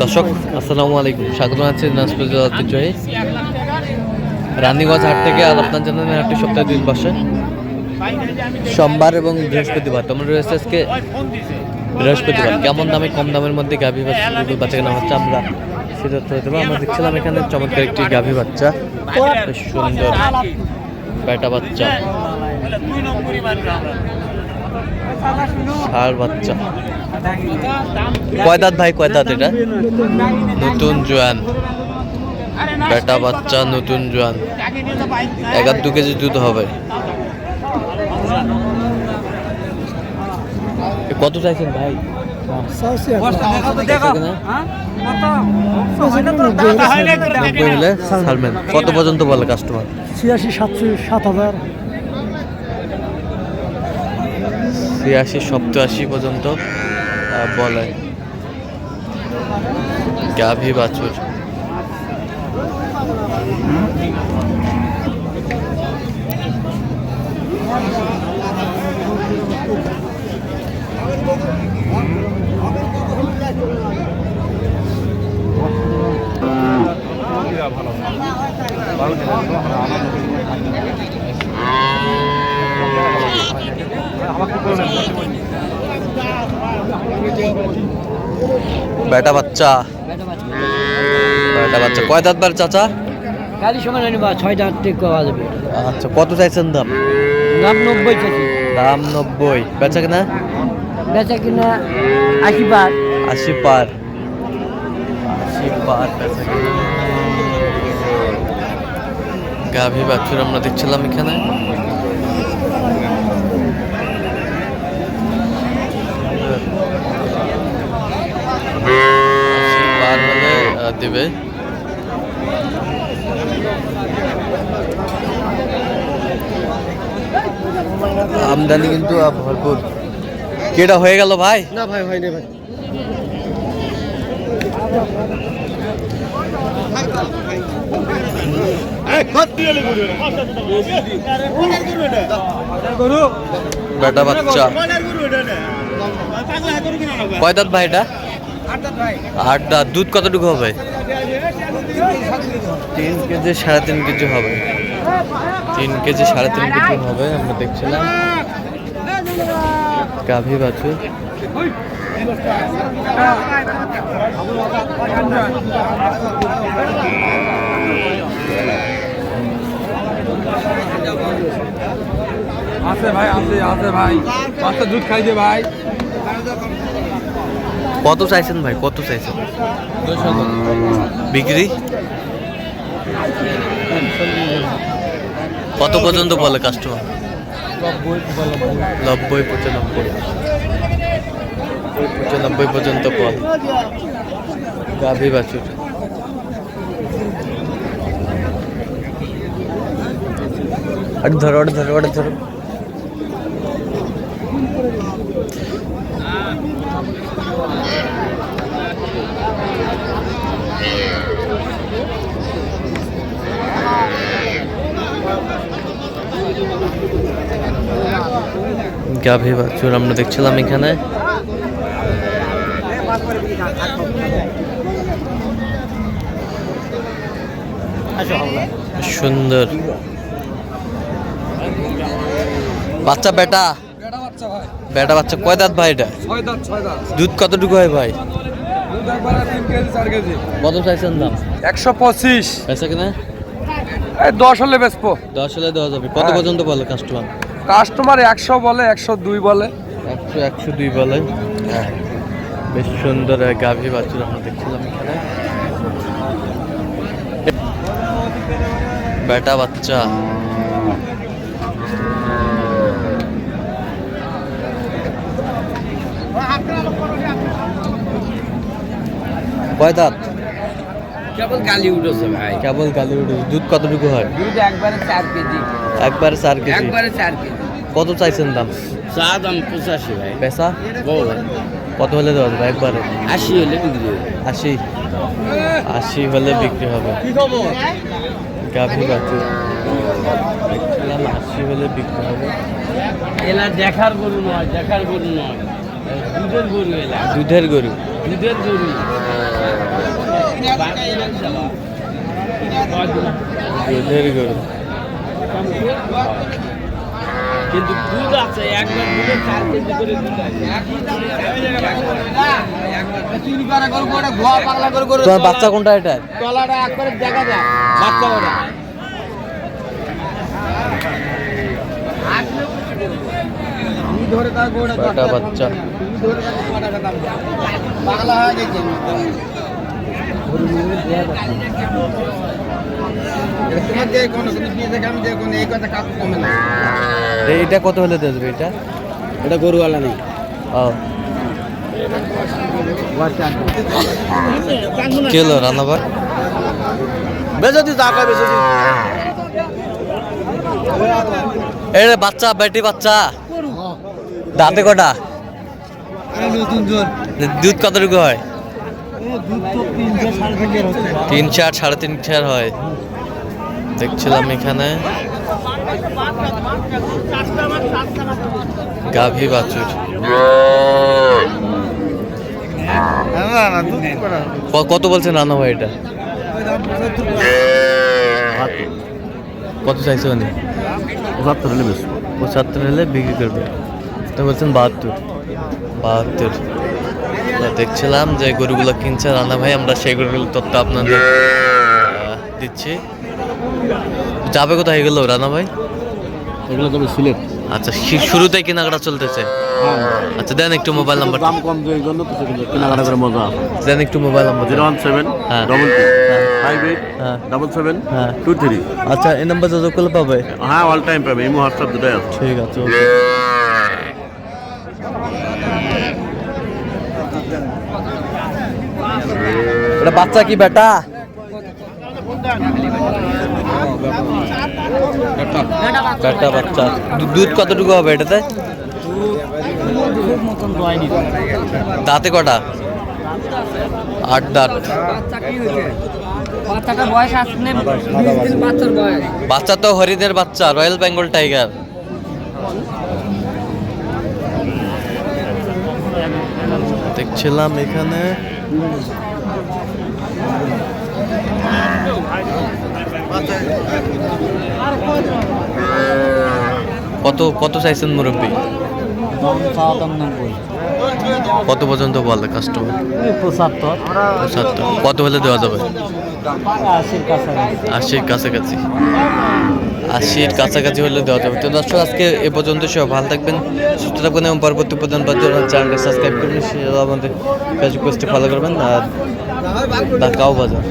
দর্শক, আসসালামু আলাইকুম। স্বাগত আছে দিনাজপুর জেলা ঐতিহ্যবাহী রানীগঞ্জ হাট থেকে আর আপনার জানেন হাটটি সপ্তাহে দুই বসে সোমবার এবং বৃহস্পতিবার। তোমরা রয়েছে আজকে বৃহস্পতিবার। কেমন দামে, কম দামের মধ্যে গাভী বাচ্চা বাচ্চা কেনা হচ্ছে আমরা সেটা আমরা দেখছিলাম এখানে চমৎকার একটি গাভী বাচ্চা। সুন্দর বেটা বাচ্চা। ষাঁড় বাচ্চা। কয় দাঁত ভাই কয় দাঁত এটা? নতুন জোয়ান। বেটা বাচ্চা, নতুন জোয়ান। এগার দু কেজি দুধ হবে। কত চাইছেন ভাই? কত পর্যন্ত বলে কাস্টমার ছিয়াশি সাতশো সাত হাজার। ছিয়াশি সপ্তাশি পর্যন্ত। বলে গাভী বাছুর। বেটা বাচ্চা। বেটা বাচ্চা। কয় দাঁত বার চাচা? গাড়ি সময় নেই বা ছয়টা আটটে পাওয়া যাবে। আচ্ছা কত চাইছেন দাম? দাম নব্বই চাষি দাম নব্বই। বেচা কিনা? বেচা কিনা আশি বার আশি পার। আশি পার বেচা কিনা। গাভী বাছুর আমরা দেখছিলাম এখানে। পার হলে আহ, আমদানি কিন্তু ভরপুর। কেটা হয়ে গেল ভাই? না ভাই হয়নি ভাই। বেটা বাচ্চা। কয় দাঁত ভাই এটা? আট দাঁত দুধ কতটুকু হবে? তিন কেজি সাড়ে তিন কেজি হবে। তিন কেজি সাড়ে তিন কেজি হবে আমরা দেখছিলাম। গাভী বাছুর আছে ভাই আছে আছে ভাই। বাচ্চা দুধ খাই দে ভাই। কত চাইছেন ভাই? কত চাইছেন? বিক্রি? কত পর্যন্ত বলে কাস্টমার নব্বই পঁচানব্বই। পঁচানব্বই পর্যন্ত বল। গাভী বাছুর। আরে ধরো আরে ধরো ধরো। গাভী বাছুর আমরা দেখছিলাম এখানে। সুন্দর। বাচ্চা বেটা? বেটা বাচ্চা ভাই। বেটা বাচ্চা কয় দাঁত ভাই এটা? দুধ কতটুকু হয় ভাই? কত চাইছেন দাম? একশো পঁচিশ। পয়সা কিনা? দশ হলে বেচবো। দশ হলে দেওয়া যাবে। কত হ্যাঁ। পর্যন্ত বলে কাস্টমার কাস্টমার একশো বলে একশো দুই বলে। একশো একশো দুই বলে। হ্যাঁ। বেশ সুন্দর গাভী বাছুর আমরা দেখছিলাম এখানে। বেটা বাচ্চা। কয় দাঁত? কেবল গালি উঠেছে ভাই। কেবল গালি উঠে দুধ কতটুকু হয়? দুধ একবারে চার কেজি। একবারে চার কেজি। একবারে চার কেজি। কত চাইছেন দাম? চা দাম পঁচাশি ভাই। পেশা? কত হলে দেওয়া যাবে? একবারে। আশি হলে বিক্রি হবে। আশি? আশি হলে বিক্রি হবে। গাভী দেখছিলাম আশি হলে বিক্রি হবে। এলা দেখার গরু নয় দেখার গরু নয়। দুধের গরু দুধের গরু। দুধের গরু। দুধের গরু। কিন্তু দুধ আছে একবার দুধে চার কেজি করে দুধ আছে। তোমার বাচ্চা কোনটা এটা তলাটা একবারে দেখা যায় বাচ্চা বাচ্চা যে যে এটা কত হলে দেবে এটা? এটা গরুওয়ালা নেই। ও। কি হলো রান্নাবার বেজে দিস আঁকা বেজে দিস বাচ্চা বেটি বাচ্চা। দাঁতে কটা? দুধ কতটুকু হয়? তিন চার সাড়ে তিন চার হয়। দেখছিলাম এখানে। গাভী বাছুর। কত বলছেন রান্না ভাই এটা? কত চাইছে মানে পঁচাত্তর হলে পঁচাত্তর হলে বিক্রি করবে। তো বলছেন বাহাত্তর। বাহাত্তর। দেখছিলাম যে গরুগুলো কিনছে রান্না ভাই আমরা সেই গরুগুলো তথ্য আপনাদের দিচ্ছি। যাবে কোথায় এগুলো রানা ভাই? এগুলো তবে সিলেট। আচ্ছা শি- শুরুতেই কেনাকাটা চলতেছে? আচ্ছা দেন একটু মোবাইল নাম্বার দাম কম যে এই জন্য তো কেনাকাটা করে মজা দেন একটু mobile number zero one seven হ্যাঁ। ডবল হ্যাঁ। ফাইভ এইট হ্যাঁ। ডাবল সেভেন হ্যাঁ। Two three. আচ্ছা এই নাম্বার যোগাযোগ করলে পাবে? হ্যাঁ অল টাইম পাবে। ইমো হোয়াটসঅ্যাপ দুটাই আছে। ঠিক আছে এটা বাচ্চা কি বেটা? বেটা বাচ্চা। দুধ কতটুকু হবে এটাতে? দাঁতে কটা? আট দাঁত। বাচ্চা তো হরিণের বাচ্চা রয়্যাল বেঙ্গল টাইগার। দেখছিলাম এখানে। কত কত চাইছেন মুরব্বী? কত পর্যন্ত বলে কাস্টমার কত হলে দেওয়া যাবে? আশির কাছাকাছি। আশির কাছাকাছি হলে দেওয়া যাবে। তো দর্শক, আজকে এ পর্যন্ত সব ভালো থাকবেন, সুস্থ থাকবেন এবং পরবর্তী প্রধান চ্যানেলটা সাবস্ক্রাইব করবেন সেটা আমাদের ফেসবুক পেজটি ফলো করবেন। আর ঢাকাও বাজার